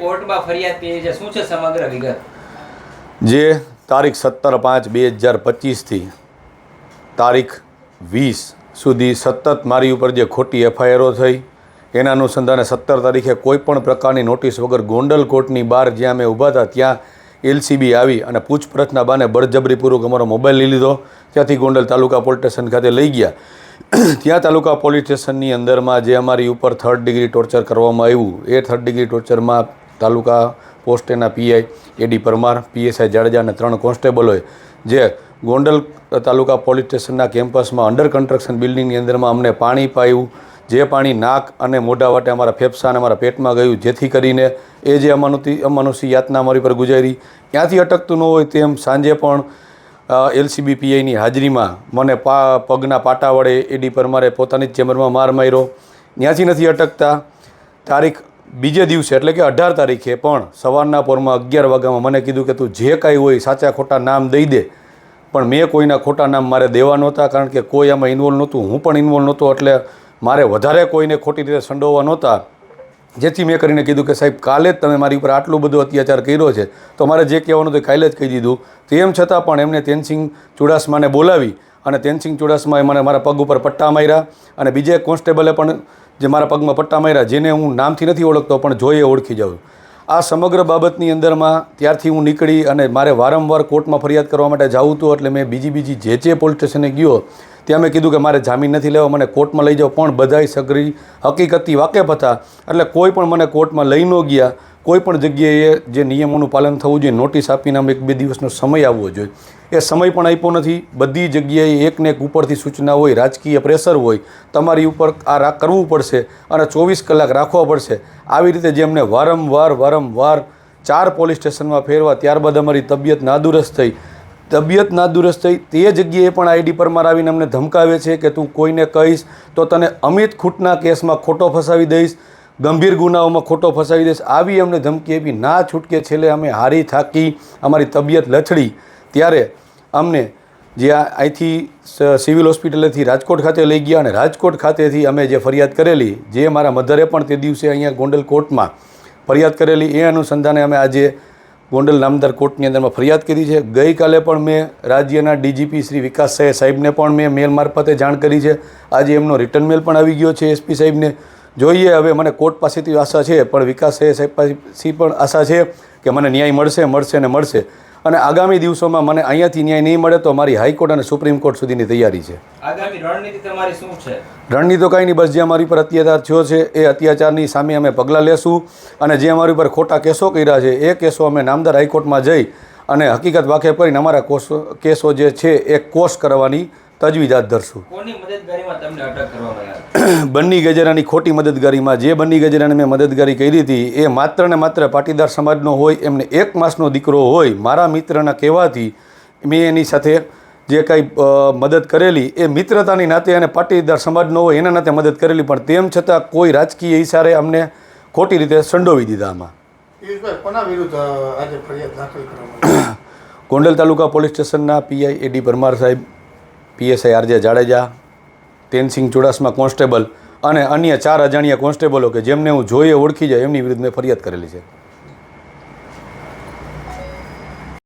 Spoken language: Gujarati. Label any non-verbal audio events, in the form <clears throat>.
કોર્ટમાં ફરિયાદ કરી છે. શું છે સમગ્ર વિગત? જે તારીખ સત્તર પાંચ બે હજાર પચીસથી તારીખ વીસ સુધી સતત મારી ઉપર જે ખોટી એફઆઈઆરો થઈ, એના અનુસંધાને સત્તર તારીખે કોઈ પણ પ્રકારની નોટિસ વગર ગોંડલ કોર્ટની બહાર જ્યાં અમે ઊભા હતા, ત્યાં એલસીબી આવી અને પૂછપરછના બાને બળજબરીપૂર્વક અમારો મોબાઈલ લઈ લીધો. ત્યાંથી ગોંડલ તાલુકા પોલીસ સ્ટેશન ખાતે લઈ ગયા. ત્યાં તાલુકા પોલીસ સ્ટેશનની અંદરમાં જે અમારી ઉપર થર્ડ ડિગ્રી ટોર્ચર કરવામાં આવ્યું, એ થર્ડ ડિગ્રી ટોર્ચરમાં taluka પોસ્ટેના PI AD Parmar, PSI Jadeja અને ત્રણ કોન્સ્ટેબલોએ જે ગોંડલ તાલુકા પોલીસ સ્ટેશનના કેમ્પસમાં અંડર કન્સ્ટ્રક્શન બિલ્ડિંગની અંદરમાં અમને પાણી પાયું, જે પાણી નાક અને મોઢા વાટે અમારા ફેફસા અને અમારા પેટમાં ગયું, જેથી કરીને એ જે અમાનુતી અમાનુષી યાતના અમારી પર ગુજારી ત્યાંથી અટકતું ન હોય તેમ સાંજે પણ એલસીબી પીઆઈની હાજરીમાં મને પા, પગના પાટા વડે એડી પરમારે પોતાની જ ચેમ્બરમાં માર માર્યો ત્યાંથી નથી અટકતા, તારીખ બીજે દિવસે, એટલે કે અઢાર તારીખે પણ સવારના પોરમાં અગિયાર વાગ્યામાં મને કીધું કે તું જે કાંઈ હોય સાચા ખોટા નામ દઈ દે. પણ મેં કોઈના ખોટા નામ મારે દેવા નહોતા, કારણ કે કોઈ આમાં ઇન્વોલ્વ નહોતું. હું પણ ઇન્વોલ્વ નહોતો, એટલે મારે વધારે કોઈને ખોટી રીતે સંડોવા નહોતા. જેથી મેં કરીને કીધું કે સાહેબ, કાલે જ તમે મારી ઉપર આટલું બધું અત્યાચાર કર્યો છે, તો મારે જે કહેવાનું હતું કાલે જ કહી દીધું. તેમ છતાં પણ એમને તેનસિંહ ચુડાસમાને બોલાવી અને તેનસિંહ ચુડાસમાએ મને મારા પગ ઉપર પટ્ટા માર્યા અને બીજે કોન્સ્ટેબલે પણ જે મારા પગમાં પટ્ટા માર્યા, જેને હું નામથી નથી ઓળખતો, પણ જોઈએ ઓળખી જાઉં આ સમગ્ર બાબતની અંદરમાં ત્યારથી હું નીકળી અને મારે વારંવાર કોર્ટમાં ફરિયાદ કરવા માટે જાઉં હતું એટલે મેં બીજી બીજી જે જે પોલીસ સ્ટેશને ગયો, ત્યાં મેં કીધું કે મારે જામીન નથી લેવા, મને કોર્ટમાં લઈ જાઓ, પણ બધાય સગરી હકીકતથી વાકેફ હતા. એટલે કોઈ પણ મને કોર્ટમાં લઈ ન ગયા કોઈ પણ જગ્યાએ જે નિયમોનું પાલન થવું જોઈએ, નોટિસ આપીને અમે એક બે દિવસનો સમય આવવો જોઈએ. એ સમય પણ આપ્યો નથી. બધી જગ્યાએ એકને એક ઉપરથી સૂચના હોય, રાજકીય પ્રેશર હોય, તમારી ઉપર આ રા, કરવું પડશે અને ચોવીસ કલાક રાખવા પડશે. આવી રીતે જે અમને વારંવાર વારંવાર ચાર પોલીસ સ્ટેશનમાં ફેરવા, ત્યારબાદ અમારી તબિયત નાદુરસ્ત થઈ. તબિયત નાદુરસ્ત થઈ, તે જગ્યાએ પણ આઈડી પર આવીને અમને ધમકાવે છે કે તું કોઈને કહીશ તો તને અમિત ખૂટના કેસમાં ખોટો ફસાવી દઈશ. ગંભીર ગુનાઓમાં ખોટો ફસાવી દઈશ, આવી અમને ધમકી આપી, ના છૂટકે છેલ્લે અમે હારી થાકી, અમારી તબિયત લથડી. ત્યારે અમને જે અહીંથી સિવિલ હોસ્પિટલેથી રાજકોટ ખાતે લઈ ગયા અને રાજકોટ ખાતેથી અમે જે ફરિયાદ કરેલી, જે મારા મધરે પણ તે દિવસે અહીંયા ગોંડલ કોર્ટમાં ફરિયાદ કરેલી, એ અનુસંધાને અમે આજે ગોંડલ નામદાર કોર્ટની અંદરમાં ફરિયાદ કરી છે. ગઈકાલે પણ મેં રાજ્યના ડીજીપી શ્રી વિકાસ સાહેબ સાહેબને પણ મેં મેલ મારફતે જાણ કરી છે. આજે એમનો રિટર્ન મેલ પણ આવી ગયો છે એસપી સાહેબને. જોઈએ હવે મને કોર્ટ પાસેથી આશા છે પણ વિકાસ સાહેબ પાસેથી પણ આશા છે કે મને ન્યાય મળશે મળશે ને મળશે. અને આગામી દિવસોમાં મને અહીંયાથી ન્યાય નહીં મળે તો મારી હાઈકોર્ટ અને સુપ્રીમ કોર્ટ સુધીની તૈયારી છે. આગામી રણનીતિ તમારી શું છે? રણનીતિ તો કાંઈ નહીં બસ જે અમારી પર અત્યાચાર થયો છે એ અત્યાચારની સામે અમે પગલાં લેશું. અને જે અમારી પર ખોટા કેસો કર્યા છે એ કેસો અમે નામદાર હાઈકોર્ટમાં જઈ અને હકીકત વાકેફ કરીને અમારા કોસો કેસો જે છે એ કોષ કરવાની તજવીજ હાથ ધરશું. કોની મદદગારીમાં તમને અટક કરવામાં આવી? <clears throat> બન્ની ગજેરાની ખોટી મદદગારીમાં જે બન્ની ગજેરાને મેં મદદગારી કરી હતી એ માત્ર ને માત્ર પાટીદાર સમાજનો હોય એમને એક માસનો દીકરો હોય મારા મિત્રના કહેવાથી મેં એની સાથે જે કાંઈ મદદ કરેલી એ મિત્રતાની નાતે અને પાટીદાર સમાજનો હોય એના નાતે મદદ કરેલી પણ તેમ છતાં કોઈ રાજકીય ઇશારે અમને ખોટી રીતે સંડોવી દીધા આમાં. પિયુષભાઈ કોના વિરુદ્ધ અ, આજે ફરિયાદ દાખલ કરવામાં આવી? <clears throat> ગોંડલ તાલુકા પોલીસ સ્ટેશનના પીઆઈ એડી પરમાર સાહેબ PSI RJ Jadeja, Tensingh Chudasama constable અને અન્ય ચાર અજાણ્યા કોન્સ્ટેબલો કે જેમને હું જોઈએ ઓળખી જાય એમની વિરુદ્ધ મેં ફરિયાદ કરેલી છે.